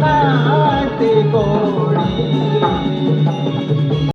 ना